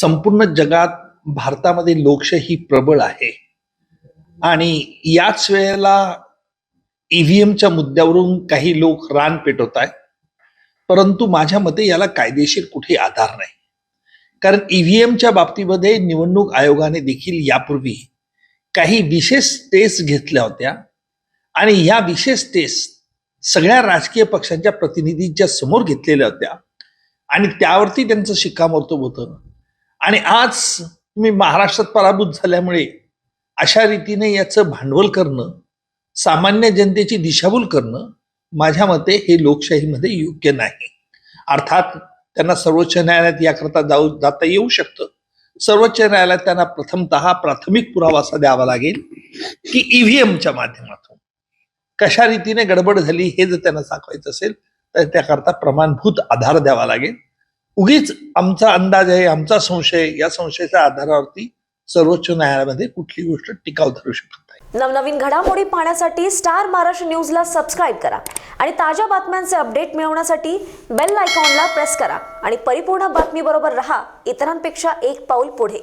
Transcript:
संपूर्ण जगात भारतामध्ये लोकशाही प्रबळ आहे. आणि याच वेळेला ईव्हीएमच्या मुद्द्यावरून काही लोक रान पेटवत आहेत. परंतु माझ्या मते याला कायदेशीर कुठे आधार नाही. कारण ईव्हीएमच्या बाबतीमध्ये निवडणूक आयोगाने देखील यापूर्वी काही विशेष टेस्ट घेतल्या होत्या. आणि ह्या विशेष टेस्ट सगळ्या राजकीय पक्षांच्या प्रतिनिधींच्या समोर घेतलेल्या होत्या. आणि त्यावरती त्यांचं शिक्कामोर्तब होतं. आणि आज मी महाराष्ट्रात पराभूत झाल्यामुळे अशा रीतीने याचं भांडवल करणं सामान्य जनतेची दिशाभूल करणं माझ्या मते हे लोकशाहीमध्ये योग्य नाही. अर्थात त्यांना सर्वोच्च न्यायालयात याकरता जाऊ जाता येऊ शकतं. सर्वोच्च न्यायालयात त्यांना प्रथमतः प्राथमिक पुरावा असा द्यावा लागेल की ईव्हीएमच्या माध्यमातून. कशा रीतीने गडबड झाली हे जर त्यांना दाखवायचं असेल तर त्याकरता प्रमाणभूत आधार द्यावा लागेल. उगीच आमचा अंदाज आहे आमचा संशय या संशयाच्या आधारावरती सर्वोच्च न्यायालयामध्ये कुठली गोष्ट टिकाव धरू शकत नाही. नवनवीन घडामोडी पाहण्यासाठी स्टार महाराष्ट्र न्यूजला सबस्क्राईब करा आणि ताज्या बातम्यांचे अपडेट मिळवण्यासाठी बेल आयकॉनला प्रेस करा. आणि परिपूर्ण बातमीबरोबर रहा इतरांपेक्षा एक पाऊल पुढे.